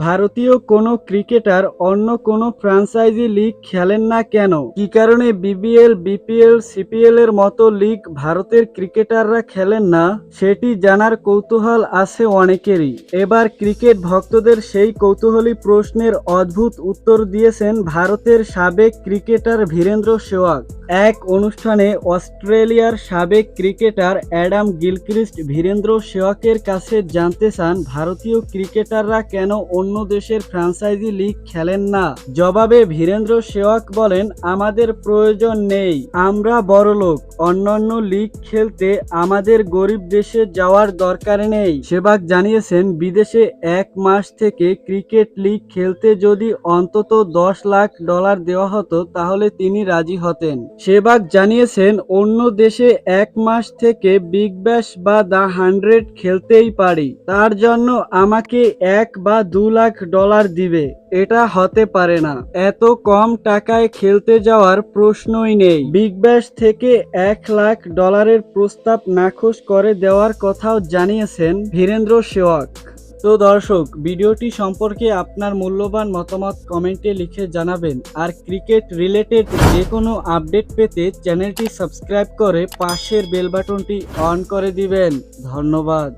ভারতীয় কোনো ক্রিকেটার অন্য কোনো ফ্র্যাঞ্চাইজি লিগ খেলেন না কেন? কি কারণে বিবিএল বিপিএল সিপিএল এর মতো লিগ ভারতের ক্রিকেটাররা খেলেন না? সেটি জানার কৌতূহল আছে অনেকেরই। এবার ক্রিকেট ভক্তদের সেই কৌতূহলী প্রশ্নের অদ্ভুত উত্তর দিয়েছেন ভারতের সাবেক ক্রিকেটার বীরেন্দ্র সেওয়াগ এক অনুষ্ঠানে অস্ট্রেলিয়ার সাবেক ক্রিকেটার অ্যাডাম গিলক্রিস্ট বীরেন্দ্র সেওয়াকের কাছে জানতে চান, ভারতীয় ক্রিকেটাররা কেন অন্য দেশের ফ্র্যাঞ্চাইজি লিগ খেলেন না। জবাবে বীরেন্দ্র সেওয়াক বলেন, আমাদের প্রয়োজন নেই, আমরা বড়লোক। অন্যান্য লিগ খেলতে আমাদের গরিব দেশে যাওয়ার দরকার নেই। সেবাক জানিয়েছেন, বিদেশে এক মাস থেকে ক্রিকেট লিগ খেলতে যদি অন্তত দশ লাখ ডলার দেওয়া হতো, তাহলে তিনি রাজি হতেন। সেবাক জানিয়েছেন, অন্য দেশে এক মাস থেকে বিগ ব্যাশ বা দ্য হান্ড্রেড খেলতেই পারি। তার জন্য আমাকে এক বা দু লাখ ডলার দিবে। এটা হতে পারে না। এত কম টাকায় খেলতে যাওয়ার প্রশ্নই নেই। বিগ ব্যাশ থেকে এক লাখ ডলারের প্রস্তাব নাকচ করে দেওয়ার কথাও জানিয়েছেন বীরেন্দ্র সেওয়াক তো দর্শক, ভিডিওটি সম্পর্কে আপনার মূল্যবান মতামত কমেন্টে লিখে জানাবেন। আর ক্রিকেট রিলেটেড যে কোনো আপডেট পেতে চ্যানেলটি সাবস্ক্রাইব করে পাশের বেল বাটনটি অন করে দিবেন। ধন্যবাদ।